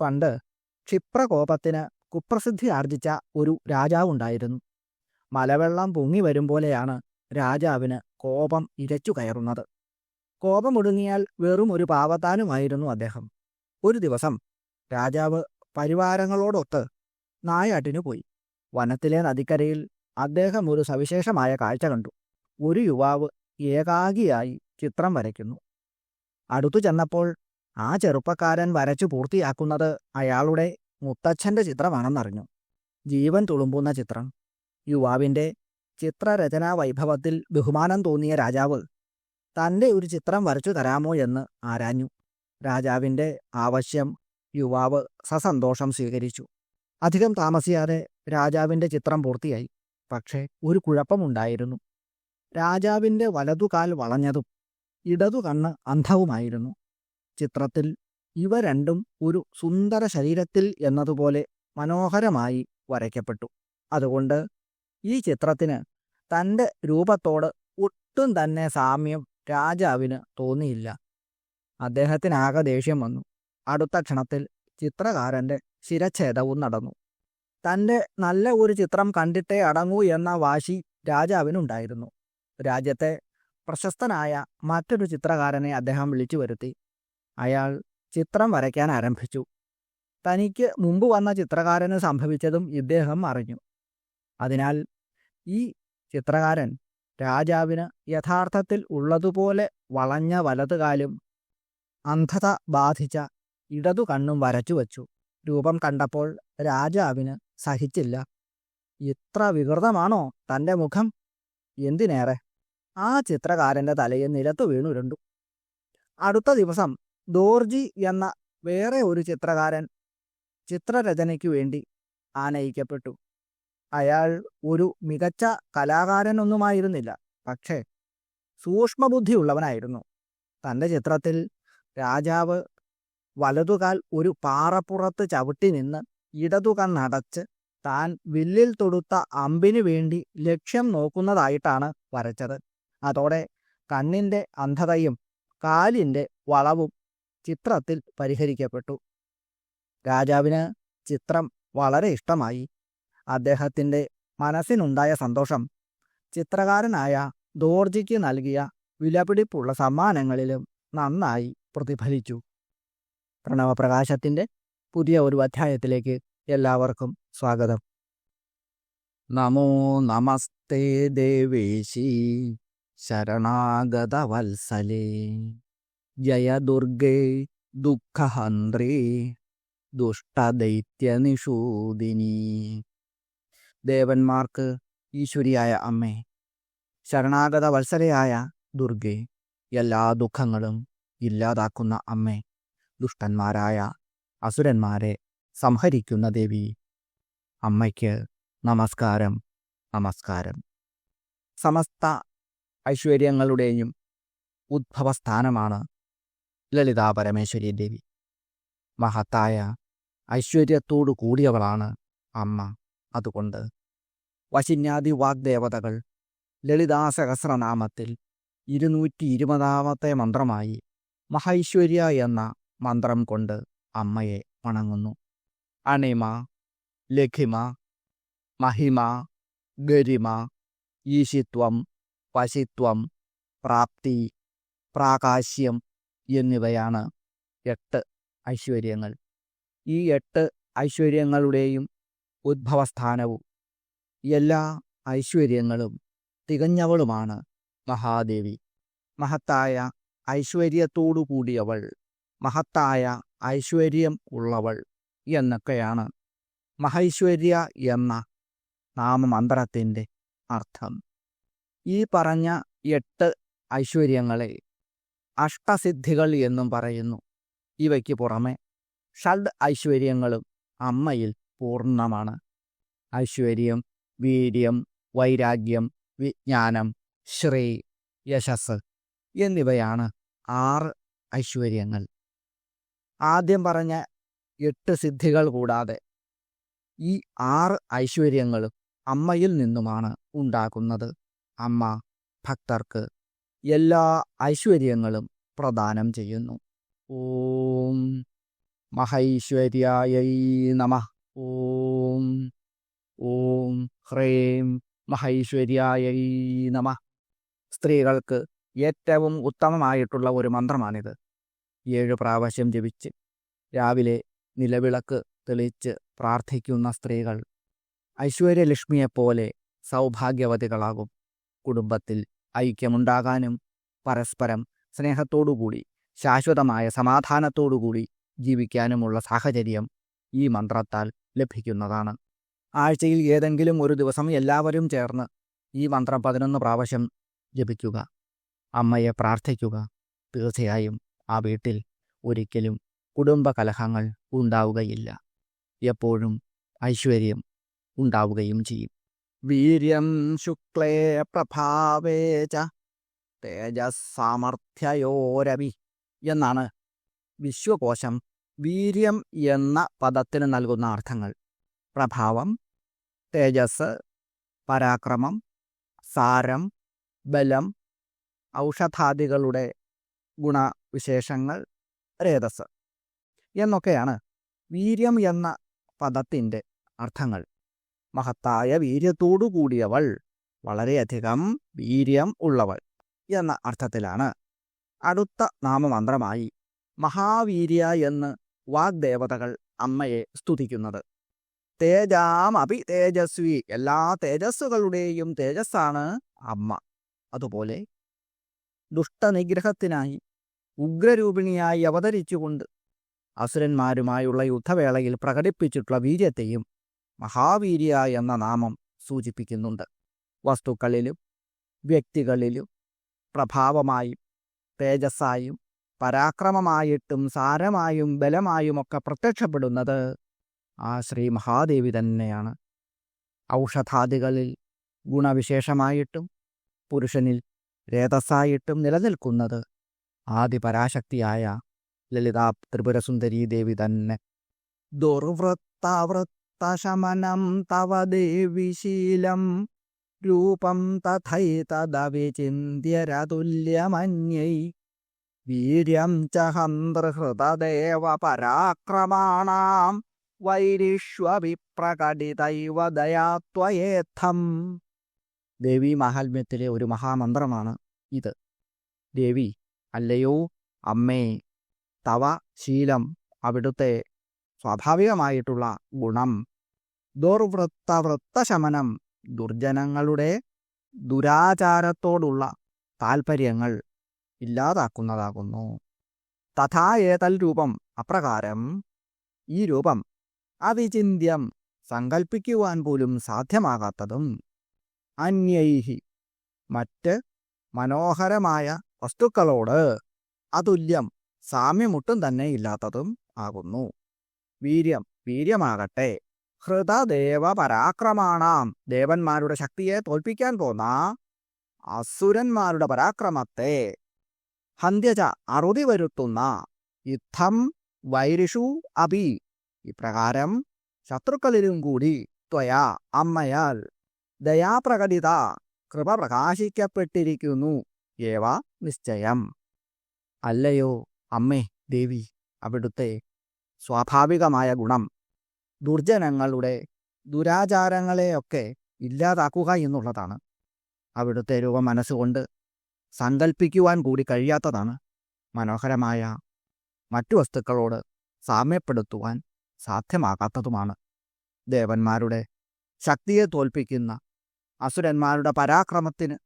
പണ്ട് ക്ഷിപ്രകോപത്തിന് കുപ്രസിദ്ധി ആർജിച്ച ഒരു രാജാവുണ്ടായിരുന്നു. മലവെള്ളം പൊങ്ങി വരും പോലെയാണ് രാജാവിന് കോപം ഇരച്ചു കയറുന്നത്. കോപമൊടുങ്ങിയാൽ വെറും ഒരു പാവത്താനുമായിരുന്നു അദ്ദേഹം. ഒരു ദിവസം രാജാവ് പരിവാരങ്ങളോടൊത്ത് നായാട്ടിനു പോയി. വനത്തിലെ നദിക്കരയിൽ അദ്ദേഹം ഒരു സവിശേഷമായ കാഴ്ച കണ്ടു. ഒരു യുവാവ് ഏകാഗിയായി ചിത്രം വരയ്ക്കുന്നു. അടുത്തു ചെന്നപ്പോൾ ആ ചെറുപ്പക്കാരൻ വരച്ചു പൂർത്തിയാക്കുന്നത് അയാളുടെ മുത്തച്ഛന്റെ ചിത്രമാണെന്നറിഞ്ഞു. ജീവൻ തുളുമ്പുന്ന ചിത്രം. യുവാവിന്റെ ചിത്രരചനാ വൈഭവത്തിൽ ബഹുമാനം തോന്നിയ രാജാവ് തന്റെ ഒരു ചിത്രം വരച്ചു തരാമോ എന്ന് ആരാഞ്ഞു. രാജാവിന്റെ ആവശ്യം യുവാവ് സസന്തോഷം സ്വീകരിച്ചു. അധികം താമസിയാതെ രാജാവിന്റെ ചിത്രം പൂർത്തിയായി. പക്ഷേ ഒരു കുഴപ്പമുണ്ടായിരുന്നു. രാജാവിന്റെ വലതുകാൽ വളഞ്ഞതും ഇടതു കണ്ണ് അന്ധവുമായിരുന്നു. ചിത്രത്തിൽ ഇവ രണ്ടും ഒരു സുന്ദര ശരീരത്തിൽ എന്നതുപോലെ മനോഹരമായി വരയ്ക്കപ്പെട്ടു. അതുകൊണ്ട് ഈ ചിത്രത്തിന് തന്റെ രൂപത്തോട് ഒട്ടും തന്നെ സാമ്യം രാജാവിന് തോന്നിയില്ല. അദ്ദേഹത്തിനാകെ ദേഷ്യം വന്നു. അടുത്ത ക്ഷണത്തിൽ ചിത്രകാരന്റെ ശിരച്ഛേദവും നടന്നു. തന്റെ നല്ല ഒരു ചിത്രം കണ്ടിട്ടേ അടങ്ങൂ എന്ന വാശി രാജാവിനുണ്ടായിരുന്നു. രാജ്യത്തെ പ്രശസ്തനായ മറ്റൊരു ചിത്രകാരനെ അദ്ദേഹം വിളിച്ചു വരുത്തി. അയാൾ ചിത്രം വരയ്ക്കാൻ ആരംഭിച്ചു. തനിക്ക് മുമ്പ് വന്ന ചിത്രകാരന് സംഭവിച്ചതും ഇദ്ദേഹം അറിഞ്ഞു. അതിനാൽ ഈ ചിത്രകാരൻ രാജാവിന് യഥാർത്ഥത്തിൽ ഉള്ളതുപോലെ വളഞ്ഞ വലതുകാലും അന്ധത ബാധിച്ച ഇടതു കണ്ണും വരച്ചു വച്ചു. രൂപം കണ്ടപ്പോൾ രാജാവിന് സഹിച്ചില്ല. ഇത്ര വികൃതമാണോ തന്റെ മുഖം? എന്തിനേറെ? ആ ചിത്രകാരന്റെ തലയിൽ നിലത്തു വീണുരുണ്ടു. അടുത്ത ദിവസം ദോർജി എന്ന വേറെ ഒരു ചിത്രകാരൻ ചിത്രരചനയ്ക്ക് വേണ്ടി ആനയിക്കപ്പെട്ടു. അയാൾ ഒരു മികച്ച കലാകാരനൊന്നുമായിരുന്നില്ല. പക്ഷേ സൂക്ഷ്മബുദ്ധിയുള്ളവനായിരുന്നു. തന്റെ ചിത്രത്തിൽ രാജാവ് വലതുകാൽ ഒരു പാറപ്പുറത്ത് ചവിട്ടി നിന്ന് ഇടതുകണ്ണടച്ച് താൻ വില്ലിൽ തൊടുത്ത അമ്പിനു വേണ്ടി ലക്ഷ്യം നോക്കുന്നതായിട്ടാണ് വരച്ചത്. അതോടെ കണ്ണിന്റെ അന്ധതയും കാലിന്റെ വളവും ചിത്രത്തിൽ പരിഹരിക്കപ്പെട്ടു. രാജാവിന് ചിത്രം വളരെ ഇഷ്ടമായി. അദ്ദേഹത്തിന്റെ മനസ്സിനുണ്ടായ സന്തോഷം ചിത്രകാരനായ ദോർജിക്ക് നൽകിയ വിലപിടിപ്പുള്ള സമ്മാനങ്ങളിലും നന്നായി പ്രതിഫലിച്ചു. പ്രണവപ്രകാശത്തിന്റെ പുതിയ ഒരു അധ്യായത്തിലേക്ക് എല്ലാവർക്കും സ്വാഗതം. നമോ നമസ്തേ ദേവേശി ശരണാഗതവത്സലേ. ജയ ദുർഗേ ദുഃഖഹന്ത്രേ ദുഷ്ടദൈത്യനിഷൂദിനി ദേവന്മാർക്ക് ഈശ്വരിയായ അമ്മേ ശരണാഗത വത്സരയായ ദുർഗെ എല്ലാ ദുഃഖങ്ങളും ഇല്ലാതാക്കുന്ന അമ്മേ ദുഷ്ടന്മാരായ അസുരന്മാരെ സംഹരിക്കുന്ന ദേവി അമ്മയ്ക്ക് നമസ്കാരം നമസ്കാരം. സമസ്ത ഐശ്വര്യങ്ങളുടെയും ഉദ്ഭവസ്ഥാനമാണ് ലളിതാ പരമേശ്വരി ദേവി. മഹത്തായ ഐശ്വര്യത്തോടു കൂടിയവളാണ് അമ്മ. അതുകൊണ്ട് വശിന്യാദി വാഗ്ദേവതകൾ ലളിതാ സഹസ്രനാമത്തിൽ ഇരുന്നൂറ്റി ഇരുപതാമത്തെ മന്ത്രമായി മഹൈശ്വര്യ എന്ന മന്ത്രം കൊണ്ട് അമ്മയെ വണങ്ങുന്നു. അണിമ ലഘിമ മഹിമ ഗരിമ ഈശിത്വം വശിത്വം പ്രാപ്തി പ്രാകാശ്യം എന്നിവയാണ് എട്ട് ഐശ്വര്യങ്ങൾ. ഈ എട്ട് ഐശ്വര്യങ്ങളുടെയും ഉദ്ഭവസ്ഥാനവും എല്ലാ ഐശ്വര്യങ്ങളും തികഞ്ഞവളുമാണ് മഹാദേവി. മഹത്തായ ഐശ്വര്യത്തോടു കൂടിയവൾ മഹത്തായ ഐശ്വര്യം ഉള്ളവൾ എന്നൊക്കെയാണ് മഹൈശ്വര്യ എന്ന നാമമന്ത്രത്തിന്റെ അർത്ഥം. ഈ പറഞ്ഞ എട്ട് ഐശ്വര്യങ്ങളെ അഷ്ടസിദ്ധികൾ എന്നും പറയുന്നു. ഇവയ്ക്ക് പുറമെ ഷഡ് ഐശ്വര്യങ്ങളും അമ്മയിൽ പൂർണമാണ്. ഐശ്വര്യം വീര്യം വൈരാഗ്യം വിജ്ഞാനം ശ്രീ യശസ് എന്നിവയാണ് ആറ് ഐശ്വര്യങ്ങൾ. ആദ്യം പറഞ്ഞ എട്ട് സിദ്ധികൾ കൂടാതെ ഈ ആറ് ഐശ്വര്യങ്ങളും അമ്മയിൽ നിന്നുമാണ് ഉണ്ടാകുന്നത്. അമ്മ ഭക്തർക്ക് എല്ലാ ഐശ്വര്യങ്ങളും പ്രദാനം ചെയ്യുന്നു. ഓം മഹൈശ്വര്യായൈ നമ. ഓം ഓം ഹ്രേം മഹൈശ്വര്യായൈ നമ. സ്ത്രീകൾക്ക് ഏറ്റവും ഉത്തമമായിട്ടുള്ള ഒരു മന്ത്രമാണിത്. ഏഴ് പ്രാവശ്യം ജപിച്ച് രാവിലെ നിലവിളക്ക് തെളിച്ച് പ്രാർത്ഥിക്കുന്ന സ്ത്രീകൾ ഐശ്വര്യലക്ഷ്മിയെപ്പോലെ സൗഭാഗ്യവതികളാകും കുടുംബത്തിൽ ഐക്യമുണ്ടാകാനും പരസ്പരം സ്നേഹത്തോടുകൂടി ശാശ്വതമായ സമാധാനത്തോടുകൂടി ജീവിക്കാനുമുള്ള സാഹചര്യം ഈ മന്ത്രത്താൽ ലഭിക്കുന്നതാണ്. ആഴ്ചയിൽ ഏതെങ്കിലും ഒരു ദിവസം എല്ലാവരും ചേർന്ന് ഈ മന്ത്രം പതിനൊന്ന് പ്രാവശ്യം ജപിക്കുക. അമ്മയെ പ്രാർത്ഥിക്കുക. തീർച്ചയായും ആ വീട്ടിൽ ഒരിക്കലും കുടുംബ കലഹങ്ങൾ ഉണ്ടാവുകയില്ല. എപ്പോഴും ഐശ്വര്യം ഉണ്ടാവുകയും ചെയ്യും. വീര്യം ശുക്ലേ പ്രഭാവേ ച തേജസാമർഥ്യയോരവി എന്നാണ് വിശ്വകോശം വീര്യം എന്ന പദത്തിന് നൽകുന്ന അർത്ഥങ്ങൾ. പ്രഭാവം തേജസ് പരാക്രമം സാരം ബലം ഔഷധാദികളുടെ ഗുണവിശേഷങ്ങൾ രേതസ് എന്നൊക്കെയാണ് വീര്യം എന്ന പദത്തിന്റെ അർത്ഥങ്ങൾ. മഹത്തായ വീര്യത്തോടു കൂടിയവൾ വളരെയധികം വീര്യം ഉള്ളവൾ എന്ന അർത്ഥത്തിലാണ്. അടുത്ത നാമമന്ത്രമായി മഹാവീര്യ എന്ന് വാഗ്ദേവതകൾ അമ്മയെ സ്തുതിക്കുന്നത്. തേജാം അഭി തേജസ്വി എല്ലാ തേജസ്സുകളുടെയും തേജസ്സാണ് അമ്മ. അതുപോലെ ദുഷ്ടനിഗ്രഹത്തിനായി ഉഗ്രരൂപിണിയായി അവതരിച്ചുകൊണ്ട് അസുരന്മാരുമായുള്ള യുദ്ധവേളയിൽ പ്രകടിപ്പിച്ചിട്ടുള്ള വീര്യത്തെയും മഹാവീര്യ എന്ന നാമം സൂചിപ്പിക്കുന്നുണ്ട്. വസ്തുക്കളിലും വ്യക്തികളിലും പ്രഭാവമായും തേജസ്സായും പരാക്രമമായിട്ടും സാരമായും ബലമായുമൊക്കെ പ്രത്യക്ഷപ്പെടുന്നത് ആ ശ്രീ മഹാദേവി തന്നെയാണ്. ഔഷധാദികളിൽ ഗുണവിശേഷമായിട്ടും പുരുഷനിൽ രേതസ്സായിട്ടും നിലനിൽക്കുന്നത് ആദിപരാശക്തിയായ ലളിതാ ത്രിപുരസുന്ദരീ ദേവി തന്നെ ദുർവൃത്താവൃത്തശമനം തവ ദേവിശീലം രൂപം തഥൈതദവിചിന്യരതുല്യമന്യൈ വീര്യം ച ഹന്തൃഹൃതദേവ പരാക്രമാണാം വൈരിഷ്വവിപ്രകടിതൈവ ദയാത്വയേത്ഥം ദേവി മാഹാത്മ്യത്തിലെ ഒരു മഹാമന്ത്രമാണ് ഇത് ദേവി അല്ലയോ അമ്മേ തവ ശീലം അവിടുത്തെ സ്വാഭാവികമായിട്ടുള്ള ഗുണം. ദുർവൃത്തവൃത്തശമനം ദുർജനങ്ങളുടെ ദുരാചാരത്തോടുള്ള താൽപ്പര്യങ്ങൾ ഇല്ലാതാക്കുന്നതാകുന്നു. തഥാ ഏതൽ രൂപം അപ്രകാരം? ഈ രൂപം അവിചിന്യം സങ്കൽപ്പിക്കുവാൻ പോലും സാധ്യമാകാത്തതും അന്യൈഹി മറ്റ് മനോഹരമായ വസ്തുക്കളോട് അതുല്യം സാമ്യമൊട്ടും തന്നെ ഇല്ലാത്തതും ആകുന്നു. വീര്യം വീര്യമാകട്ടെ. ഹൃതദേവ പരാക്രമാണാം ദേവന്മാരുടെ ശക്തിയെ തോൽപ്പിക്കാൻ പോന്ന അസുരന്മാരുടെ പരാക്രമത്തെ ഹന്ത്യജ അറുതി വരുത്തുന്ന യുദ്ധം വൈരിഷു അപി ഇപ്രകാരം ശത്രുക്കളിലും കൂടി ത്വയാ അമ്മയാൽ ദയാപ്രകടിത കൃപ പ്രകാശിക്കപ്പെട്ടിരിക്കുന്നു. ഏവ നിശ്ചയം. അല്ലയോ അമ്മേ ദേവി അവിടുത്തെ സ്വാഭാവികമായ ഗുണം. ദുർജനങ്ങളുടെ ദുരാചാരങ്ങളെയൊക്കെ ഇല്ലാതാക്കുക എന്നുള്ളതാണ്. അവിടുത്തെ രൂപം മനസ്സുകൊണ്ട് സങ്കൽപ്പിക്കുവാൻ കൂടി കഴിയാത്തതാണ് മനോഹരമായ മറ്റു വസ്തുക്കളോട് സാമ്യപ്പെടുത്തുവാൻ സാധ്യമാകാത്തതുമാണ്. ദേവന്മാരുടെ ശക്തിയെ തോൽപ്പിക്കുന്ന അസുരന്മാരുടെ പരാക്രമത്തിന്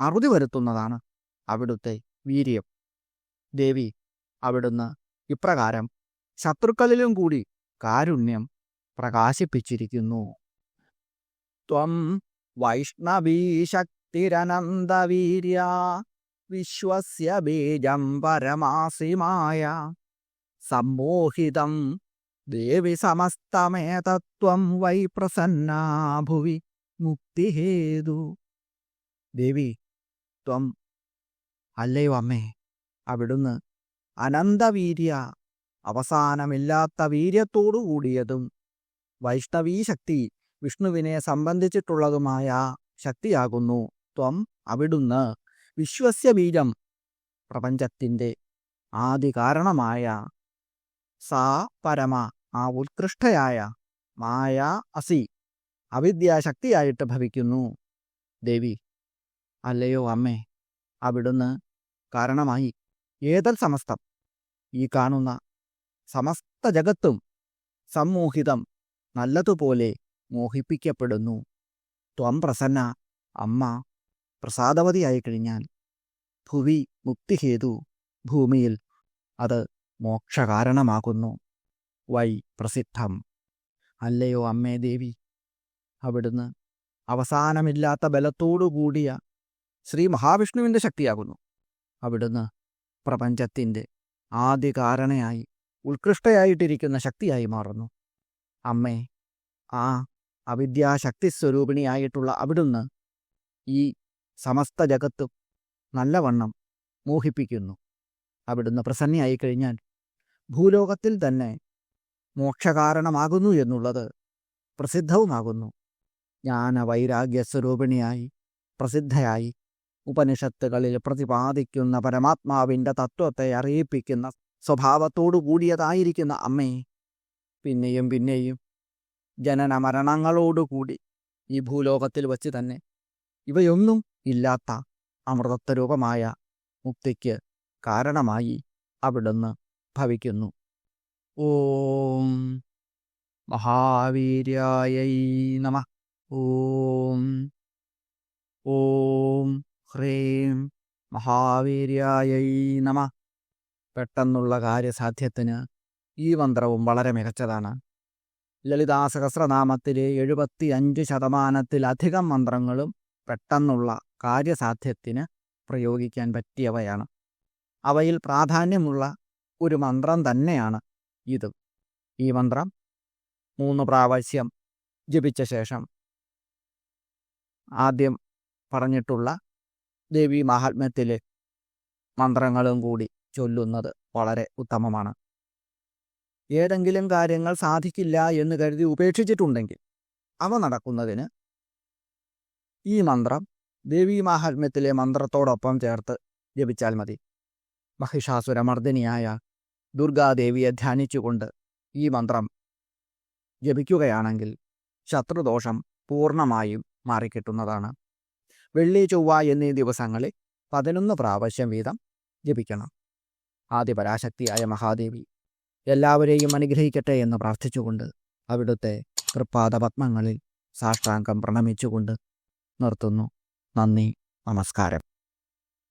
അറുതി വരുത്തുന്നതാണ് അവിടുത്തെ വീര്യം. ദേവി അവിടുന്ന് ഇപ്രകാരം ശത്രുക്കളിലും കൂടി കാരുണ്യം പ്രകാശിപ്പിച്ചിരിക്കുന്നു. ത്വം വൈഷ്ണവീശക്തിരനന്തവീര്യ വിശ്വസ്യ ബീജം പരമാസിമായ സമ്മോഹിതം ദേവി സമസ്തമേതത്വം വൈ പ്രസന്നാഭുവി മുക്തിഹേതു. ദേവി ത്വം. അല്ലയോ അമ്മേ അവിടുന്ന് അനന്തവീര്യ അവസാനമില്ലാത്ത വീര്യത്തോടു കൂടിയതും വൈഷ്ണവീ ശക്തി വിഷ്ണുവിനെ സംബന്ധിച്ചിട്ടുള്ളതുമായ ശക്തിയാകുന്നു. ത്വം അവിടുന്ന് വിശ്വസ്യ ബീജം പ്രപഞ്ചത്തിന്റെ ആദികാരണമായ സാ പരമ ആ ഉത്കൃഷ്ടയായ മായ അസി അവിദ്യാശക്തിയായിട്ട് ഭവിക്കുന്നു. ദേവി അല്ലയോ അമ്മേ അവിടുന്ന് കാരണമായി ഏതൽ സമസ്തം ഈ കാണുന്ന സമസ്ത ജഗത്തും സമ്മോഹിതം നല്ലതുപോലെ മോഹിപ്പിക്കപ്പെടുന്നു. ത്വം പ്രസന്ന അമ്മ പ്രസാദവതിയായി കഴിഞ്ഞാൽ ഭുവി മുക്തിഹേതു ഭൂമിയിൽ അത് മോക്ഷകാരണമാകുന്നു. വൈ പ്രസിദ്ധം. അല്ലയോ അമ്മേ ദേവി. അവിടുന്ന് അവസാനമില്ലാത്ത ബലത്തോടു കൂടിയ ശ്രീ മഹാവിഷ്ണുവിന്റെ ശക്തിയാകുന്നു. അവിടുന്ന് പ്രപഞ്ചത്തിന്റെ ആദ്യ കാരണയായി ഉത്കൃഷ്ടയായിട്ടിരിക്കുന്ന ശക്തിയായി മാറുന്നു. അമ്മേ ആ അവിദ്യാശക്തി സ്വരൂപിണിയായിട്ടുള്ള അവിടുന്ന് ഈ സമസ്ത ജഗത്തും നല്ലവണ്ണം മോഹിപ്പിക്കുന്നു. അവിടുന്ന് പ്രസന്നയായി കഴിഞ്ഞാൽ ഭൂലോകത്തിൽ തന്നെ മോക്ഷകാരണമാകുന്നു എന്നുള്ളത് പ്രസിദ്ധവുമാകുന്നു. ജ്ഞാന വൈരാഗ്യ സ്വരൂപിണിയായി പ്രസിദ്ധയായി ഉപനിഷത്തുകളിൽ പ്രതിപാദിക്കുന്ന പരമാത്മാവിന്റെ തത്വത്തെ അറിയിപ്പിക്കുന്ന സ്വഭാവത്തോടു കൂടിയതായിരിക്കുന്ന അമ്മേ. പിന്നെയും പിന്നെയും ജനന മരണങ്ങളോടുകൂടി ഈ ഭൂലോകത്തിൽ വച്ച് തന്നെ ഇവയൊന്നും ഇല്ലാത്ത അമൃതത്വരൂപമായ മുക്തിക്ക് കാരണമായി അവിടുന്ന് ഭവിക്കുന്നു. ഓം മഹാവീര്യായൈ നമ. ഓം ഓം ഹ്രീം മഹാവീര്യായൈ നമ. പെട്ടെന്നുള്ള കാര്യസാധ്യത്തിന് ഈ മന്ത്രവും വളരെ മികച്ചതാണ്. ലളിതാ സഹസ്രനാമത്തിലെ എഴുപത്തി അഞ്ച് ശതമാനത്തിലധികം മന്ത്രങ്ങളും പെട്ടെന്നുള്ള കാര്യസാധ്യത്തിന് പ്രയോഗിക്കാൻ പറ്റിയവയാണ്. അവയിൽ പ്രാധാന്യമുള്ള ഒരു മന്ത്രം തന്നെയാണ് ഇത്. ഈ മന്ത്രം മൂന്ന് പ്രാവശ്യം ജപിച്ച ശേഷം ആദ്യം പറഞ്ഞിട്ടുള്ള ദേവി മഹാത്മ്യത്തിലെ മന്ത്രങ്ങളും കൂടി ചൊല്ലുന്നത് വളരെ ഉത്തമമാണ്. ഏതെങ്കിലും കാര്യങ്ങൾ സാധിക്കില്ല എന്ന് കരുതി ഉപേക്ഷിച്ചിട്ടുണ്ടെങ്കിൽ അവ നടക്കുന്നതിന് ഈ മന്ത്രം ദേവീ മാഹാത്മ്യത്തിലെ മന്ത്രത്തോടൊപ്പം ചേർത്ത് ജപിച്ചാൽ മതി. മഹിഷാസുരമർദ്ദിനിയായ ദുർഗാദേവിയെ ധ്യാനിച്ചുകൊണ്ട് ഈ മന്ത്രം ജപിക്കുകയാണെങ്കിൽ ശത്രുദോഷം പൂർണമായും മാറിക്കിട്ടുന്നതാണ്. വെള്ളി ചൊവ്വ എന്നീ ദിവസങ്ങളിൽ പതിനൊന്ന് പ്രാവശ്യം വീതം ജപിക്കണം. ആദിപരാശക്തിയായ മഹാദേവി എല്ലാവരെയും അനുഗ്രഹിക്കട്ടെ എന്ന് പ്രാർത്ഥിച്ചുകൊണ്ട് അവിടുത്തെ തൃപ്പാദപത്മങ്ങളിൽ സാഷ്ടാംഗം പ്രണമിച്ചുകൊണ്ട് നിർത്തുന്നു. നന്ദി നമസ്കാരം.